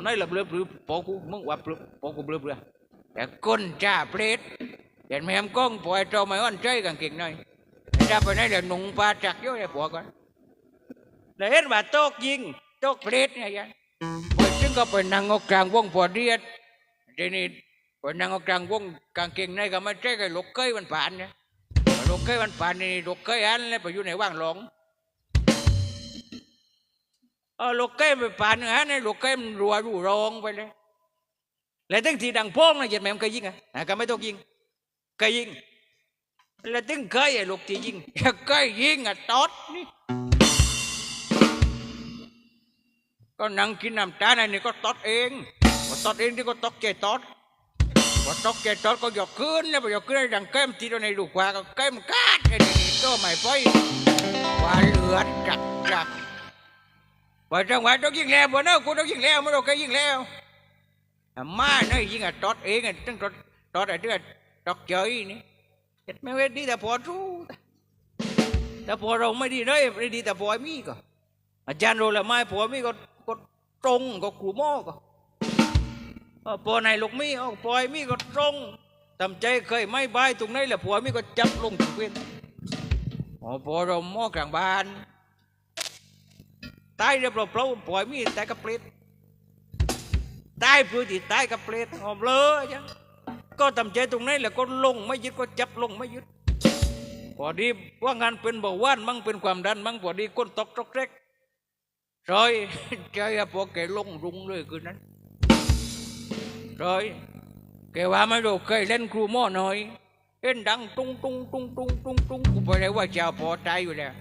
อันนั้นละเบลอเบลอปอกูมึงว่าเบลอปอกูเบลอเบลอแต่ก้นจ้าเปรตเห็นแม่มก้องปล่อยเจ้ไม่อ่อนใจกางเก่งหน่อยจ้าไปไหนเดี๋ยวหนุ่งปลาจักเยอะเลยผัวกันแล้วเห็นว่าโต๊ะยิงโต๊ะเปรตเนี่ยยันพอจึงก็ไปนั่งเอากลางวงพอเดียดทีนี้ไปนั่งเอากลางวงกางเก่งในก็ไม่ใช่กับลูกเกยมันผ่านเนี่ยลูกเกยมันผ่านนี่ลูกเกยอันแล้วไปอยู่ในว่างหลง เออลูกเก้มไปป่านฮะนี่ลูกเก้มรัวรูรองไปเลยแล้วตั้งทีดังพ้องนะเหยียดแม่มเคยยิงอะอ่ก็ไม่ต้องยิงเคยยิงแล้วตั้งเคยไอ้ลูกที่ยิงเคยยิงอะตอดนี่ก็นั่งกินน้ำตาลอันนี้ก็ตอดเองก็ตอดเองที่ก็ตอกใจตอดก็ตอกใจตอดก็หยอกขึ้นแล้วหยอกขึ้นดังเก้มทีตัวในลูกว่าก็เก้มกาดไอ้นี่ตัวใหม่ไปว่าเลือดจักจัก ว่าจังหวะต้องยิงแล้วบ่เนาะกูต้องยิงแล้วไม่ต้องเคยยิงแล้วอะมาเนาะยิงอะตอดเองอะตั้งตอดตอดไอ้เดือดตอกเจยนี่เฮ็ดไม่เว้นดีแต่พอรู้แต่พอเราไม่ดีเลยไม่ดีแต่พอมีก็ อาจารย์โรละไม้พอมีก็ก็ตรงก็กูหม้อก็เออพอในลูกมีเอาพอไอ้มีก็ตรงตำใจเคยไม่บายตรงไหนแหละพอมีก็จับลงทุกเว้นอ๋อพอเราหม้อกลางบ้าน ตายเรียบร้อยเปล่าปล่อยมีดตายกับเปรตตายพื้นที่ตายกับเปรตหอมเลยจ้ะก็ทำใจตรงนั้แหละก็ลงไม่ยึดก็จับลงไม่ยึดพอดีว่างานเป็นเบาหวานมั่งเป็นความดันมั่งพอดีก้นตกตกเล็กรอยใจอะพอแกลงรุงเลยคืนนั้นรอยแกว่าไม่รู้เคยเล่นครูหม้อหน่อยเล่นดังตุ้งตุ้งตุ้งตุ้งตุ้งตุ้งกูไปเลยว่าเจ้าพอใจอยู่แล้ว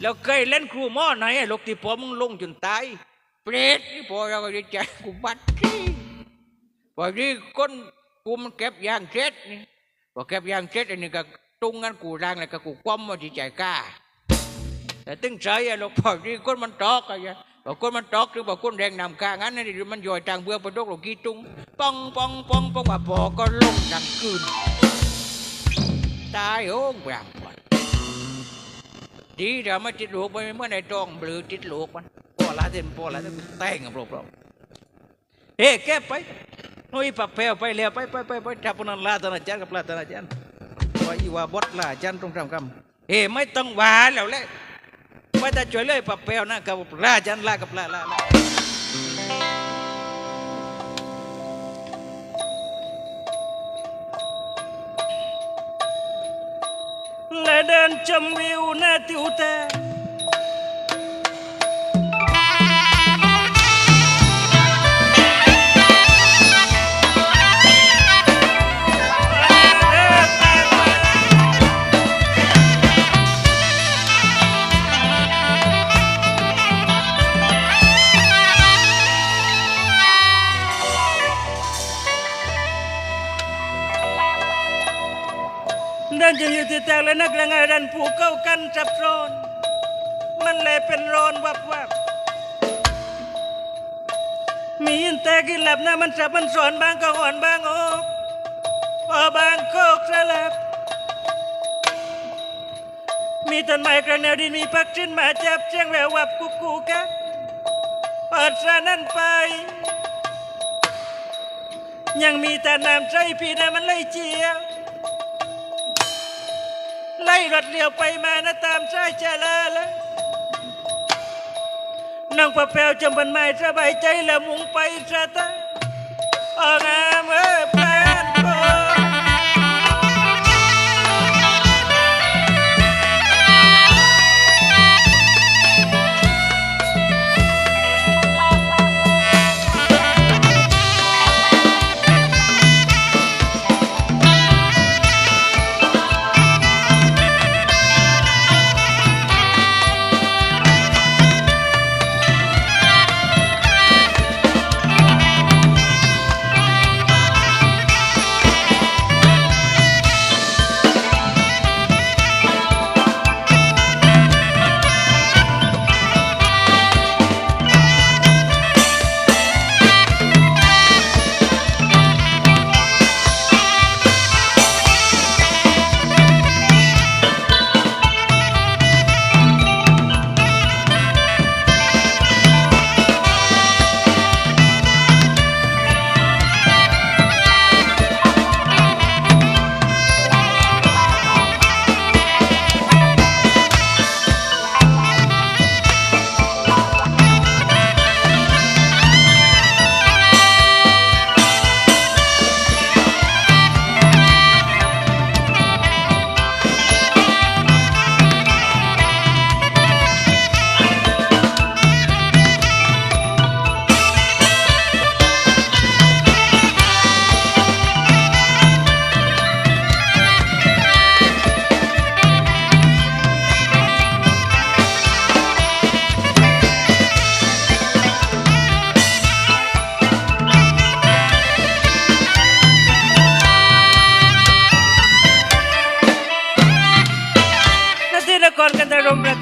แล้วเคยเล่นครูหม้อไหนอะลูกที่พอมึงลงจนตายเปรตนี่พอเราก็ดีใจกูบัดที่พอดีก้นกูมันเก็บยางเช็ดนี่พอเก็บยางเช็ดอันนี้ก็ตุ้งงั้นกูร่างแล้วก็กูคว่ำมาที่ใจกล้าแต่ตึงใจอะลูกพอดีก้นมันตอกอะยะพอก้นมันตอกหรือว่าก้นแดงนำกางั้นนี่มันย่อยทางเบื่อไปดกลูกกี้ตุ้งปองปองปองปองว่าพอก็ลงดังคืนตายโอ้งแบบ ดีเดี๋ยวมาจิตลูกไปเมื่อในตองบลือจิตลูกมันปอละเด่นปอละเด่นแต่งกับเราเราเฮ้แกไปนุ้ยปักแพรวไปเร็วไปไปไปไปจับพนันลาตนาจันกับลาตนาจันว่าอีว่าบดลาจันตรงทำคำเฮ้ไม่ต้องหวานแล้วแหละไม่ต้องช่วยเลยปักแพรวนะกับลาจันลากับลาลาลา เดินชมวิวหน้าติวแต่ เดินจึงอยู่ที่แตกและนักแรงงานดันผูกเข้ากันจับร้อนมันเลยเป็นร้อนวับวับมียินแต่กินหลับนะมันจับมันสอนบางก็อ่อนบางออกพอบางโคกสลับ มีต้นไม้กระแนวดินมีพักชิ้นมาจับเชียงแวววับกุกกูกะเปิดสานั่นไป ยังมีแต่น้ำใจพี่นะมันเลยเจียว ไล่รถเลี้ยวไปมานะตามชายเจลาละนางประเปวจำบันไม่สบายใจแล้วมุงไปซะตาออกงามเอ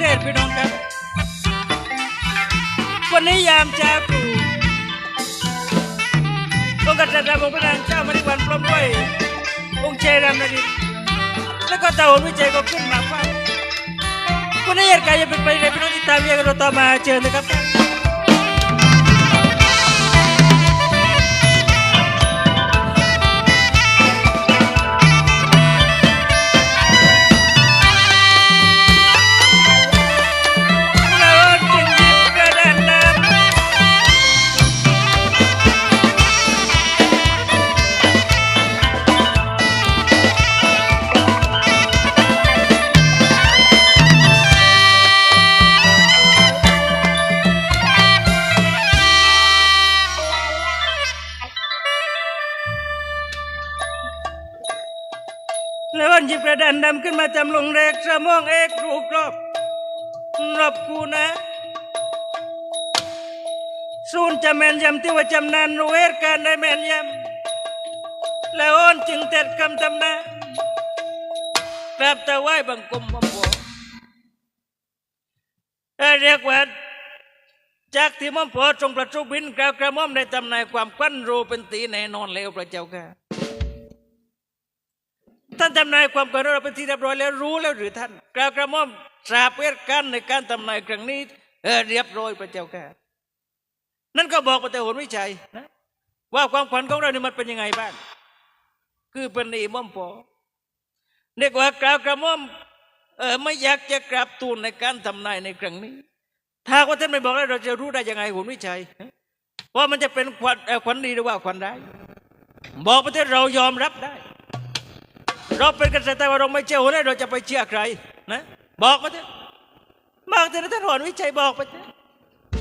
ติพี่น้องครับ วันนี้ยามจากครูองค์กษัตริย์องค์พระนางเจ้ามณีวันพร้อมด้วยองค์เชรามนาดินแล้วก็เต่าวิจัยก็ขึ้นมาฟังวันนี้เหตุการณ์จะเป็นไปในพี่น้องที่ตามเรียกันเราต่อมาเจอนะครับ ระดานดำขึ้นมาจำลงเรกสมองเอกรูปรอบรอบกูนะสูนจะแมนยำที่ว่าจำนานรู้เหตุการณ์ได้แมนยำแล้วอ้อนจึงเต็ดคำตำนานกราบตะไหวบังกรมบังบเอเรียกว่าจากที่ม่อมพอทรงประชุบินกล่าวกระม่อมในตำนายความควันรู้เป็นตีแน่นอนแล้วพระเจ้าค่ะ ท่านทำนายความก่อนเราเป็นที่เรียบร้อยแล้วรู้แล้วหรือท่านกล่าวกระหม่อมทราบเหตุการณ์ในการทำนายครั้งนี้เออเรียบร้อยพระเจ้าค่ะนั่นก็บอกพระเจ้าหนวิชัยนะว่าความขวัญของเรานี่มันเป็นยังไงบ้างคือเป็นอีม่อมปอเรียกว่ากล่าวกระหม่อมเออไม่อยากจะกราบทูลในการทำนายในครั้งนี้ ถ้าว่าท่านไม่บอกแล้วเราจะรู้ได้ยังไงหนวิชัยว่ามันจะเป็นขวัญขวัญดีหรือว่าขวัญร้ายบอกประเทศเรายอมรับได้ เราเป็นกษตริย์แต่ว่าเราไม่เชื่อหัวหน้าเราจะไปเชื่อใครนะบอกมาเถอะบอกเถอะนะท่านหอนวิจัยบอกไปเถอะ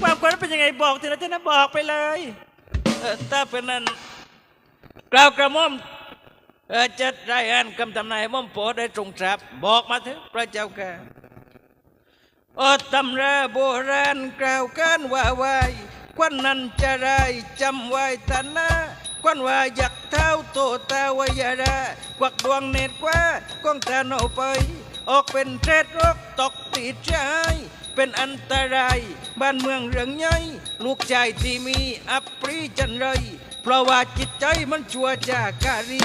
ความควรเป็นยังไงบอกเถอะนะท่านนะบอกไปเลยเออถ้าเป็นนั้นกล่าวกระหม่อมเออจะได้อ่านคำทำนายให้หม่อมโปได้ตรงทรัพย์บอกมาเถอะพระเจ้าค่ะโอตำราโบราณกล่าวกันว่าไว้ควันนั้นจะได้จำไว้ทันนะ ควันว่าอยากเท้าโตตาวายาดากวักดวงเนตรกว่ากองตาโนไป ออกเป็นเทศรกตกติดใจเป็นอันตราย บ้านเมืองเรื่องใหญ่ลูกชายที่มีอัปรีจันไร เพราะว่าจิตใจมันชั่วจากการี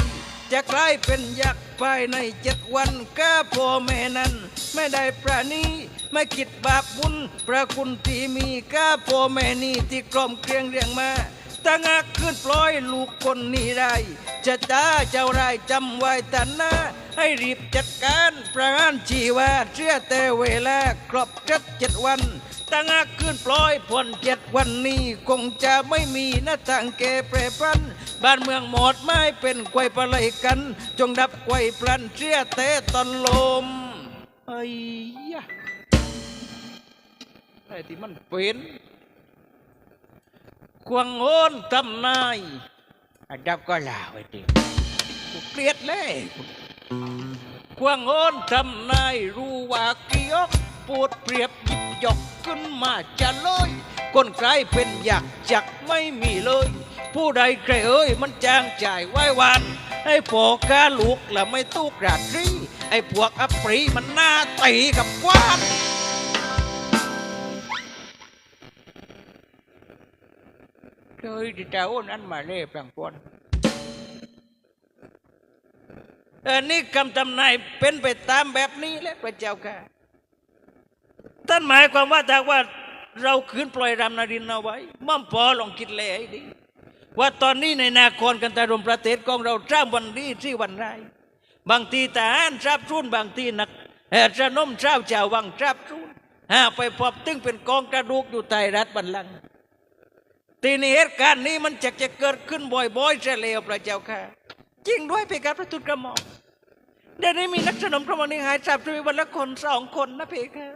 จะกลายเป็นยักษ์ภายในเจ็ดวันก้าพ่อแม่นั้น ไม่ได้ประนีไม่คิดบาปบุญพระคุณที่มีก้าพ่อแม่นี้ที่กลมเกลียงเรียงมา ตั้งหักขึ้นปล่อยลูกคนนี้ได้จะจ้าเจ้าไรายจำไว้ตันนะให้รีบจัดการประหารชีวาเชื่อแต่เวลาครบเจ็ดเจ็ดวันตั้งหักขึ้นปล่อยพ้นเจ็ดวันนี้ คงจะไม่มีหน้าทางแก่เปรพัน บ้านเมืองหมดไม่เป็นไกวยปลาไหลกัน จงดับไกวยพลันเชื่อแต่ตอนลมไอ้ยะไอ้ที่มันเป็น ควงโอนทำนายอันดับก็ลาไว้ดิกูเกลียดเลยควงโอนทำนายรู้ว่าเกี่ยกปวดเปรียบยิบยกขึ้นมาจะลอยคนใครเป็นอยากจักไม่มีเลย ผู้ใดใครเอ้ยมันจางจ่ายไว้วันให้พอกาลูกแล้วไม่ตู้กราดรีไอ้พวกอัปรีมันหน้าตีกับกวาน เคยที่จะโอ้นั้นมาเล่แปลงปวนเออนี่คำทำนายเป็นไปตามแบบนี้แหละพระเจ้าค่ะท่านหมายความว่าถ้าว่าเราคืนปล่อยรามนารินเอาไว้มั่มพอลองคิดเลยให้ดีว่าตอนนี้ในนาครกันตารมประเทศของเราจ้าวันดีที่วันไรบางทีทหารทราบทุนบางทีนักแห่ระนมเจ้าเจ้าวังทราบทุนหาไปพบตึงเป็นกองกระดูกอยู่ใต้รัฐบัลลังก์ ทีนี้เหตุการณ์นี้มันจะจะเกิดขึ้นบ่อยๆจะเลวพระเจ้าค่ะ จริงด้วยเพคะพระทูตกระหม่อมเดี๋ยวนี้มีนักสนมพระมณีหายสาบสูญวันละคนสองคนนะเพคะ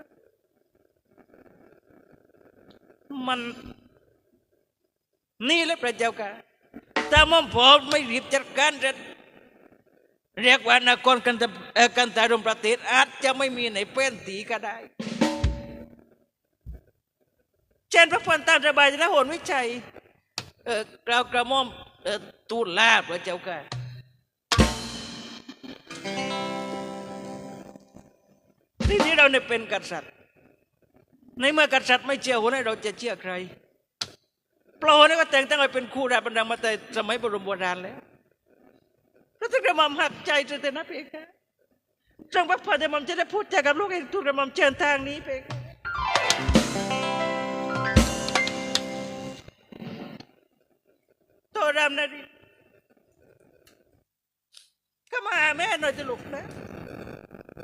มันนี่แหละพระเจ้าค่ะถ้าม่อมผมไม่รีบจัดการจะเรียกว่านครกันตะกันตารมประเทศอาจจะไม่มีในเป็นตีก็ได้ เช่นพระพันตามสบายและโหนวิชัยเออกล่าวกระม่อมเออทูลลาพระเจ้าค่ะที่นี้เราเนี่ยเป็นกษัตริย์ ในเมื่อกษัตริย์ไม่เชื่อหัวหน้าเราจะเชื่อใครโปรนี่ก็แต่งตั้งให้เป็นคู่ราชบัลลังมาแต่สมัยบรมโบราณแล้วแล้วถ้ากระหม่อมหักใจจะแต่นะเพคะทรงพระพรกระหม่อมจะได้พูดจากับลูกให้ทุกกระหม่อมเชิญทางนี้เพค โตรามนาดีก็มาหาแม่หน่อยจะลูกนะ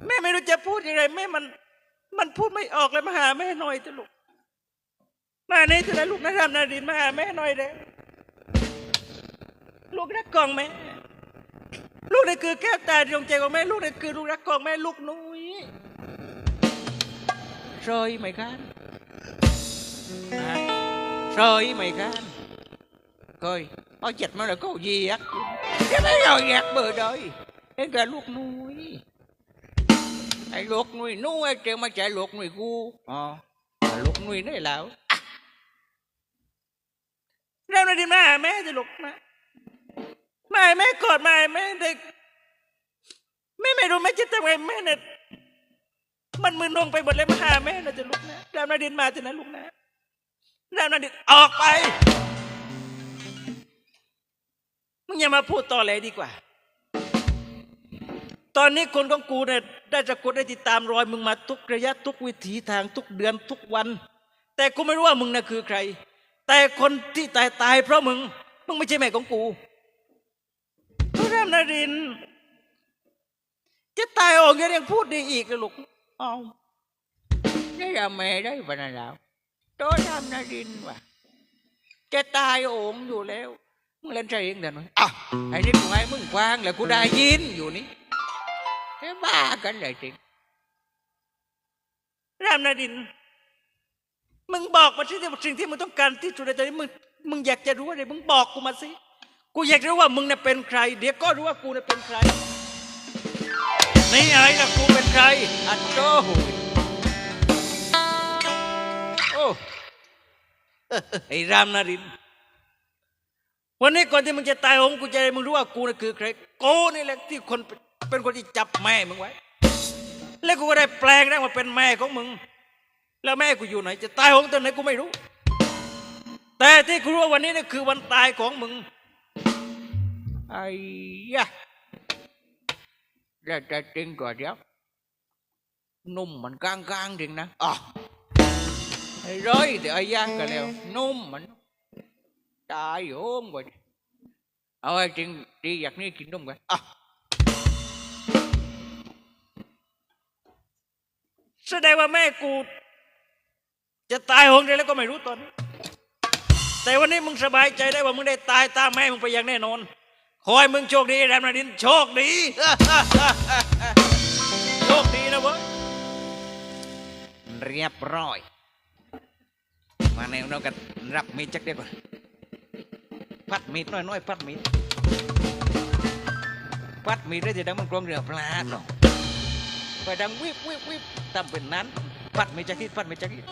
แม่ไม่รู้จะพูดยังไงแม่มัน มันพูดไม่ออกเลยมาหาแม่หน่อยจะลูกมาในที่นั้นลูกนะรำนาดินมาหาแม่หน่อยเด้ลูกรักกองแม่ลูกนี่คือแก้วตาดวงใจของแม่ลูกนี่คือลูกรักกองแม่ลูกนุ้ยซอยไหมครับฮะซอยไหมครับ coi có dịch mà là có gì á cái mấy rồi gạt bờ đời cái cả luộc nuôi ai luộc nuôi nuôi chứ mà chạy luộc nuôi gu ờ à, luộc nuôi nó là à. đâu này đi mà mẹ thì luộc mà mà mẹ cọt mà mẹ thì mẹ mẹ รู้ไหมจะทำไงแม่เนี่ยมันมึนงงไปหมดเลยมาหาแม่นะจะลุกนะรามนาดินมาจะนะลุกนะรามนาดินออกไป มึงอย่ามาพูดต่อเลยดีกว่า ตอนนี้คนของกูเนี่ยได้จะกดได้ติดตามรอยมึงมาทุกระยะทุกวิถีทางทุกเดือนทุกวัน แต่กูไม่รู้ว่ามึงน่ะคือใคร แต่คนที่ตายตายเพราะมึง มึงไม่ใช่แม่ของกูพระรามนาริน จะตายออกยังพูดได้อีกเลยลูกเอานี่ là mẹ đấy và là lão đó nam na đinh mà cái tai ổn dù leo มึงเล่นใจเองเดี๋ยวนี้อ้าวไอ้นี่กูให้มึงฟังแล้วกูได้ยินอยู่นี่แค่บ้ากันเลยจริงรามนาดินทร์มึงบอกมาที่สิ่งที่มึงต้องการที่สุดในตอนนี้มึงมึงอยากจะรู้อะไรมึงบอกกูมาสิ กูอยากรู้ว่ามึงน่ะเป็นใคร เดี๋ยวก็รู้ว่ากูน่ะเป็นใคร นี่ไอ้ล่ะกูเป็นใคร อันโตหุยโอ้ไอ้รามนารินทร์ วันนี้ก่อนที่มึงจะตายผมกูจะให้มึงรู้ว่ากูน่ะคือใครกูนี่แหละที่คนเป็นคนที่จับแม่มึงไว้ แล้วกูก็ได้แปลงร่างมาเป็นแม่ของมึง แล้วแม่กูอยู่ไหน จะตายของตอนไหนกูไม่รู้ แต่ที่กูรู้ว่าวันนี้นี่คือวันตายของมึงไอ้ยะแล้วจะจริงกว่าเดี๋ยวนุ่มมันกลางๆจริงนะอ๋อไอ้ร้อยแต่ไอ้ย่างกันแล้วนุ่มมัน ตายโยมกว่าดิเอาไอ้จริงดีอยากนี่กินนุ่มกันอะแสดงว่าแม่กู จะตายหงเดียวแล้วก็ไม่รู้ตอนนี้แต่วันนี้มึงสบายใจได้ว่ามึงได้ตายตามแม่มึงไปอย่างแน่นอนขอให้มึงโชคดีแรมนาดินโชคดี โชคดีนะเว้ยเรียบร้อย มาแนวเรากันรับมีดจักเดียวก่อน พัดมีดน้อยน้อยพัดมีดพัดมีดได้จะดังมันกลองเรือปลาหรอกไปดังวิบวิบวิบทำเป็นนั้น พัดมีดจักรีดพัดมีดจักรีด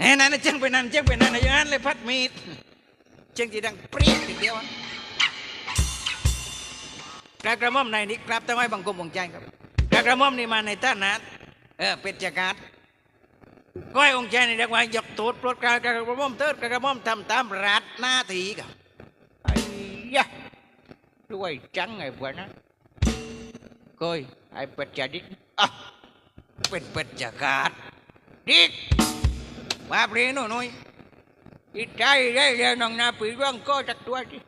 เฮ้นั่นนะเจ้งไปนั่นเจ้งไปนั่นนะอย่างนั้นเลยพัดมีดเจ้งจีดังเปรี้ยทีเดียวอะ กระกระหม่อมในนี้ครับทำไมบังคมบงใจครับกระกระหม่อมนี่มาในท่านะเออเป็นจักราชก็ให้องค์ใจในเรียกว่ายกโทษปลดกระกระหม่อมเติดกระกระหม่อมทำตามรัฐหน้าทีครับไอ้ยะด้วยจังไอ้พวกนั้นก้อยไอ้เป็ดจะดิกอะเป็นเป็ดจะกาดดิกมาเปลี่ยนหน่อยอีใจได้เลยน้องนาปีร่องก็จักตัวดิ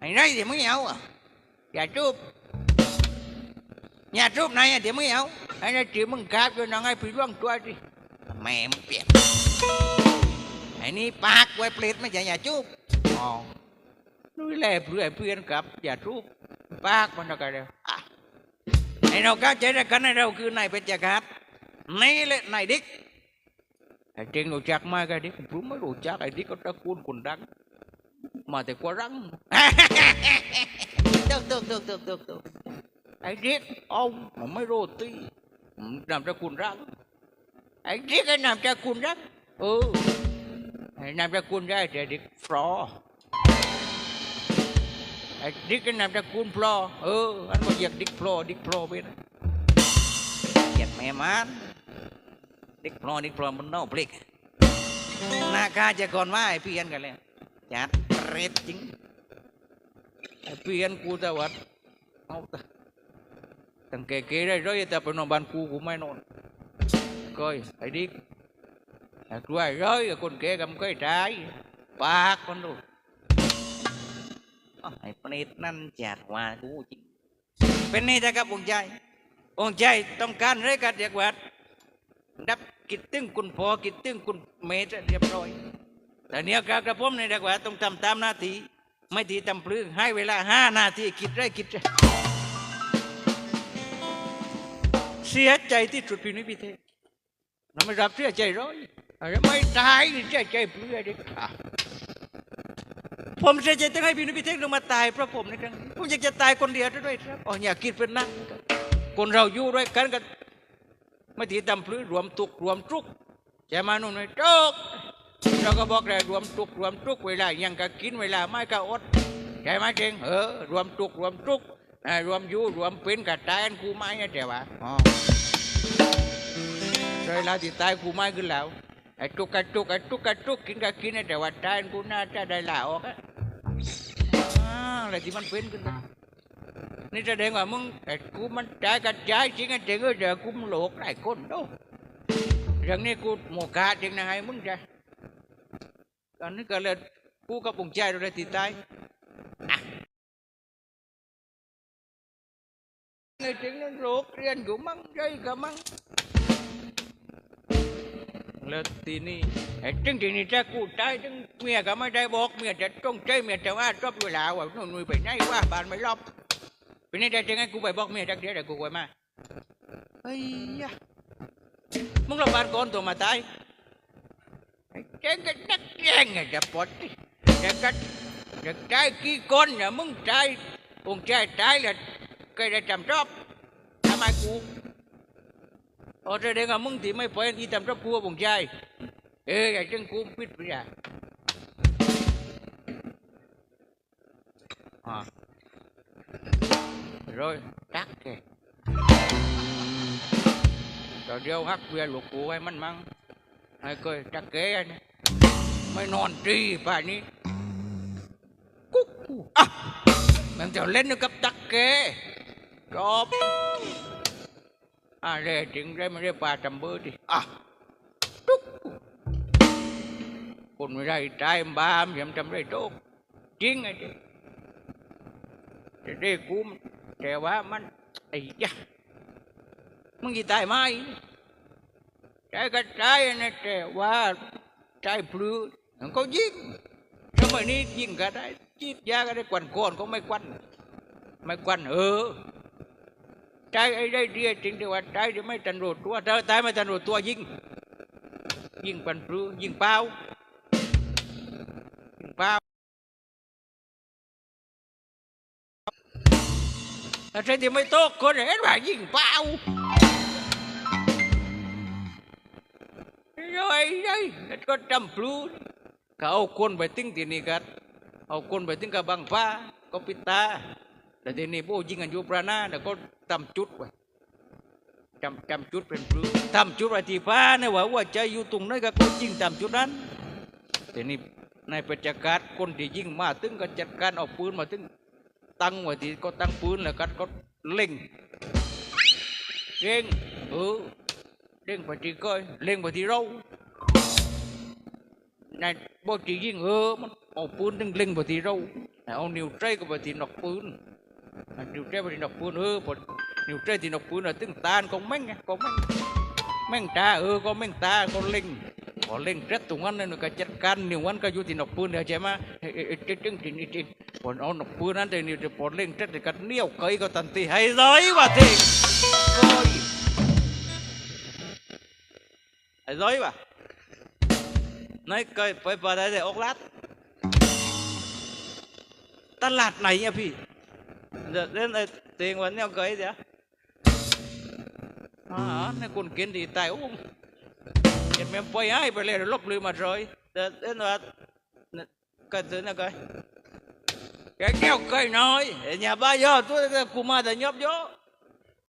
ไอ้ไร thì mới เอา à อย่าจูบอย่าจูบนายเดี๋ยวไม่เอาไอ้นายจีมึงกราบจนน้องไอ้ผีร่วงตัวสิแม่มึงเปียกไอ้นี่ปากไว้เปลดไม่ใช่อย่าจูบมองนุ้ยแหละเพื่อนเพื่อนกับ อย่าจูบปากมันอะไรเด้ยไอ้เราเข้าใจได้กันเราคือนายเป็นจักรพรรดนี่แหละนายดิ๊กไอ้เจงรู้จักมากไอ้ดิ๊กผมไม่รู้จักไอ้ดิ๊กก็ตะกูลคนดังามสกุลฟลอเอออันก็เรียกดิกฟลอดิกฟลอไปนะเรียกแม่มันดิกฟลอดิกฟลอมันเน่าเปลิกหน้าคาจะก่อนว่าไอ้เพี้ยนกันเลย จัดเปรตจริงไอ้เพี้ยนกูแต่วัดเอาแต่ตั้งแก่เกได้ร้อยแต่เป็นนอนบ้านกูกูไม่นอนก้อยไอ้ดิก À, rồi rồi con kia cầm cái trái ba con đồ ไอ้ปนิดนั่นจัดว่ากูจริงเป็นนี่นะครับองค์ใจองค์ใจต้องการเรื่องการเรียกวัดดับกิจตึงคุณพอกิจตึงคุณเมตรเรียบร้อย แต่เนี้ยการกระผมในเรีกว่าต้องทำตามหน้าที่ไม่ทีทำพลึงให้เวลาห้านาทีกิจได้กิจได้เสียใจที่สุดพี่นุ้ยพี่เทพ nó mới gặp sia chạy rồi rồi mới tái thì chạy chạy bữa đi cả ผมเสียใจต้องให้พี่นุ้ยพี่เทลงมาตายเพราะผมในครั้งนี้ผมอยากจะตายคนเดียวด้วยครับอ๋ออยากคิดเป็นนั่นคนเราอยู่ด้วยกันกันไม่ทีทำพลื้รวมตุกรวมทุกข์จมาโน่นเลยทุก เราก็บอกเลยรวมทุกรวมทุกเวลายังก็กินเวลาไม่ก็อดใช่ไหมจริงเออรวมทุกรวมทุกรวมยู่รวมเป็นกับตายกูไม่เนี่ยแต่ว่าอ๋อใแล้วที่ตายกูไม่ก็นแล้วไอ้ทุกกระทุกไอ้ทุกกระทุกกินก็กินเนี่ยเว่าตายกูน่าจะได้ลาออกอะอะไรที่มันเป็นกันนี่จะเด้งว่ามึงไอ้กูมันใจกับใจจริงไอ้เจ๋งเออเดี๋ยวกูมันลกไลายคนดูอย่างนี้กูโมกาจริงนะไอ้มึงจะ ตอนนี้นก็เลยกูกับปุ่งใจเราเลยติดตายอะไอ้จริงนั่นโลกเรียนกูมั่งใจกับมั่งแล้วทีนี้ไอ้จึงทีนี้จะกูตายจึงเมียก็ไม่ได้บอกเมียจะต้องใจเมียจะว่าชอบเวลาว่านู่นนู่นไปไหนว่าบ้านไม่รอบเป็นนี่ได้จึงไงกูไปบอกเมียจักเดียวเดี๋ยวกูไปมาเฮ้ยมึงรอบานก่อนตัวมาตาย แกก็นักแย่งอะจะปดแกก็จะใจกี่คนเนี่ยมึงใจองใจใจเลยเคได้จำรอบทำไมกูโอ้แเด้งอ่ามึงที่ไม่พอยที่จำรอบกูองใจเออไอ้เจังกูปิดไปอะอ่า rồi cắt เวี rồi đeo hắc về luộc của em anh măng ai coi chắc kế anh mày non tri phải ní cúc à mình cho lên nó cấp tắc kế chọp อ่าเร่จริงได้ไม่ได้ปลาจำเบอร์ดิอะตุ๊กคนไม่ได้ตายบ้ามยำจำได้โตกจริงไอ้ด็กจะได้กูแต่ว่ามันไอ้ยะมึงจะตายไหม ตายก็ตายนะแต่ว่าตายพลื้มันก็ยิงสมัยนี้ยิงก็ได้จีบยาก็ได้กวนก้อนก็ไม่กวนไม่กวนเออใจไอ้ได้เดียจริงแต่ว่าใจจะไม่ตันโรดตัวถ้าตายไม่ตันโรดตัวยิงยิงปันปลือยิงเปล่ายิงเปล่าถ้าใช่ที่ไม่โตกคนเห็นว่ายิงเป ล่า rồi đây có trăm plu cả ông quân phải tính tiền này cả ông quân phải tính cả bằng pha có pita แต่ทีนี้พวกยิงกันอยู่ประนาแล้วก็ทำจุดไว้จำจำจุดเป็นปลื้ทำจุดไว้ที่ฟ้าเนี่ยว่าว่าจะอยู่ตรงไหนก็ก็ยิงตามจุดนั้นทีนี้ในประจักษ์คนที่ยิงมาตึงก็จัดการเอาปืนมาตึงตั้งไว้ที่ก็ตั้งปืนแล้วก็ก็เล็งเล็งเออเล็งไปที่ก้อยเล็งเออ อมันเอาปืนตึงเล็งไปที่เราเอานิ้วใจก็ไปที่นอกปืนนิ้วเจ้าไปนกปืนเออพอนิ้วเจ้าที่นกปืนน่ะตึงตาลของแม่งไงของแม่งแม่งตาเออก็แม่งตาก็เล็งพอเล็ Rồi bà. Nói coi đấy pada ốc lát, Ta lạt này nha phi. Đến đây tiền vẫn nhau cái gì á. À, nó còn kiến thì tài ôm Kiến mềm quay ai bởi lẽ lúc lưu mà rồi. Đến là cần thứ này coi. Cái kéo cây nói. Nhà ba giờ tôi cùng mà đã nhóc gió.